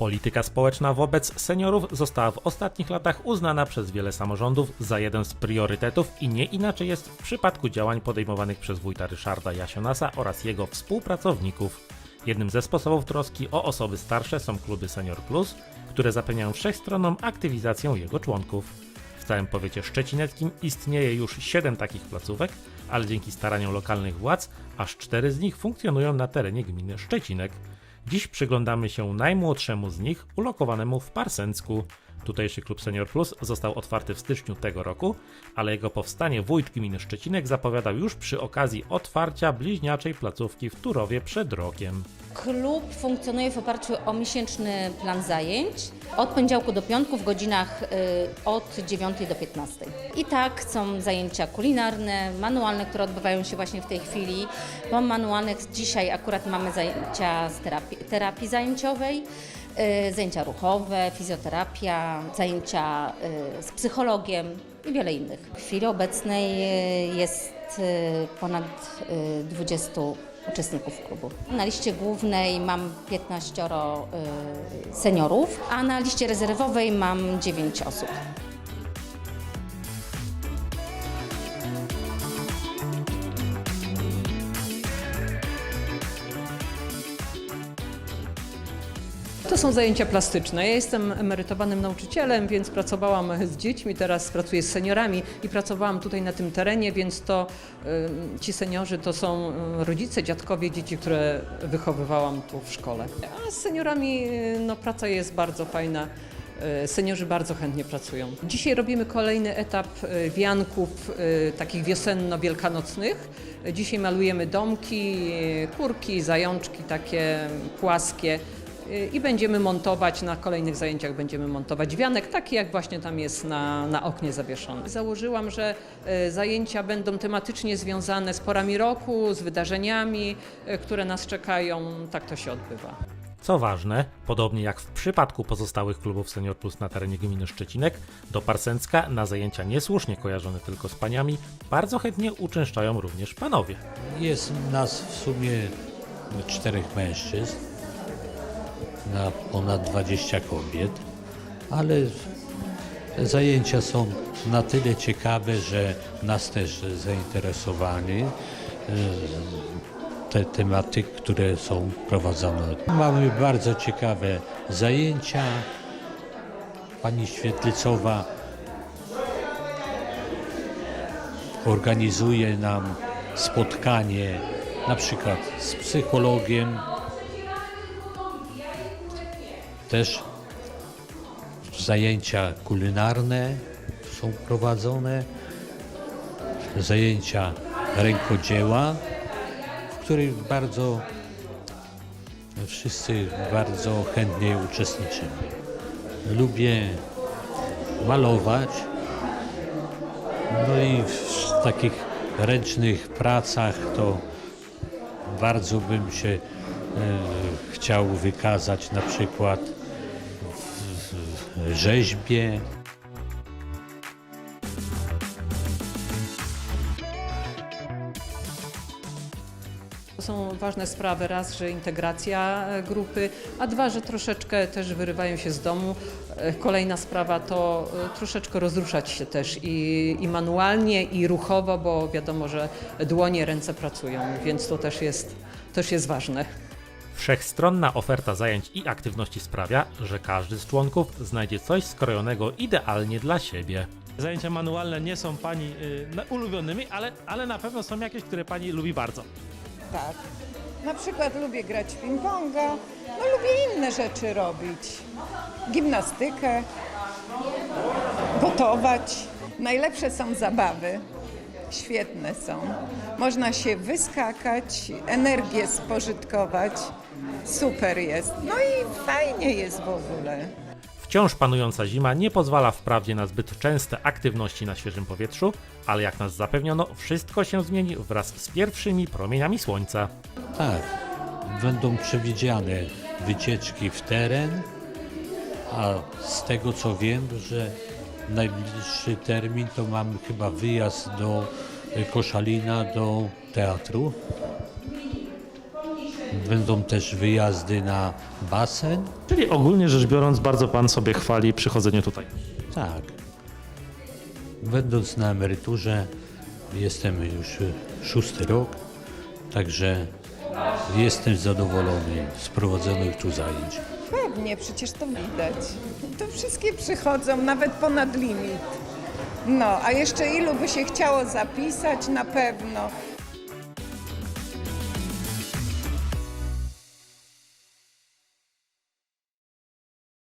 Polityka społeczna wobec seniorów została w ostatnich latach uznana przez wiele samorządów za jeden z priorytetów i nie inaczej jest w przypadku działań podejmowanych przez wójta Ryszarda Jasionasa oraz jego współpracowników. Jednym ze sposobów troski o osoby starsze są kluby Senior Plus, które zapewniają wszechstronną aktywizację jego członków. W całym powiecie szczecineckim istnieje już 7 takich placówek, ale dzięki staraniom lokalnych władz aż 4 z nich funkcjonują na terenie gminy Szczecinek. Dziś przyglądamy się najmłodszemu z nich, ulokowanemu w Parsensku. Tutejszy klub Senior Plus został otwarty w styczniu tego roku, ale jego powstanie wójt gminy Szczecinek zapowiadał już przy okazji otwarcia bliźniaczej placówki w Turowie przed rokiem. Klub funkcjonuje w oparciu o miesięczny plan zajęć od poniedziałku do piątku w godzinach y, od 9 do 15. I tak są zajęcia kulinarne, manualne, które odbywają się właśnie w tej chwili. Po manualnych dzisiaj akurat mamy zajęcia z terapii, terapii zajęciowej, y, zajęcia ruchowe, fizjoterapia, zajęcia y, z psychologiem i wiele innych. W chwili obecnej jest ponad y, 20 uczestników klubu. Na liście głównej mam 15 y, seniorów, a na liście rezerwowej mam 9 osób. To są zajęcia plastyczne. Ja jestem emerytowanym nauczycielem, więc pracowałam z dziećmi, teraz pracuję z seniorami i pracowałam tutaj na tym terenie, więc to y, ci seniorzy to są y, rodzice, dziadkowie dzieci, które wychowywałam tu w szkole. A z seniorami y, no, praca jest bardzo fajna. Seniorzy bardzo chętnie pracują. Dzisiaj robimy kolejny etap wianków takich wiosenno-wielkanocnych. Dzisiaj malujemy domki, kurki, zajączki takie płaskie i będziemy montować, na kolejnych zajęciach będziemy montować wianek, taki jak właśnie tam jest na, na oknie zawieszony. Założyłam, że e, zajęcia będą tematycznie związane z porami roku, z wydarzeniami, e, które nas czekają. Tak to się odbywa. Co ważne, podobnie jak w przypadku pozostałych klubów Senior Plus na terenie gminy Szczecinek, do Parsęcka na zajęcia niesłusznie kojarzone tylko z paniami bardzo chętnie uczęszczają również panowie. Jest nas w sumie czterech mężczyzn na ponad 20 kobiet, ale zajęcia są na tyle ciekawe, że nas też zainteresowali e, te tematy, które są prowadzone. Mamy bardzo ciekawe zajęcia. Pani Świetlicowa organizuje nam spotkanie na przykład z psychologiem. Też zajęcia kulinarne są prowadzone, zajęcia rękodzieła, w których bardzo wszyscy bardzo chętnie uczestniczymy. Lubię malować, no i w takich ręcznych pracach to bardzo bym się e, chciał wykazać na przykład rzeźbie. Są ważne sprawy. Raz, że integracja e, grupy, a dwa, że troszeczkę też wyrywają się z domu. E, Kolejna sprawa to e, troszeczkę rozruszać się też i, i manualnie, i ruchowo, bo wiadomo, że dłonie, ręce pracują, więc to też jest, też jest ważne. Wszechstronna oferta zajęć i aktywności sprawia, że każdy z członków znajdzie coś skrojonego idealnie dla siebie. Zajęcia manualne nie są Pani y, ulubionymi, ale, ale na pewno są jakieś, które Pani lubi bardzo. Tak. Na przykład lubię grać w ping-ponga, no lubię inne rzeczy robić. Gimnastykę, gotować. Najlepsze są zabawy. Świetne są. Można się wyskakać, energię spożytkować. Super jest. No i fajnie jest w ogóle. Wciąż panująca zima nie pozwala wprawdzie na zbyt częste aktywności na świeżym powietrzu, ale jak nas zapewniono, wszystko się zmieni wraz z pierwszymi promieniami słońca. Tak, będą przewidziane wycieczki w teren, a z tego co wiem, że najbliższy termin to mamy chyba wyjazd do y, Koszalina, do teatru. Będą też wyjazdy na basen. Czyli ogólnie rzecz biorąc, bardzo Pan sobie chwali przychodzenie tutaj. Tak. Będąc na emeryturze, jestem już szósty rok, także jestem zadowolony z prowadzonych tu zajęć. Pewnie, przecież to widać. To wszystkie przychodzą nawet ponad limit. No, a jeszcze ilu by się chciało zapisać na pewno.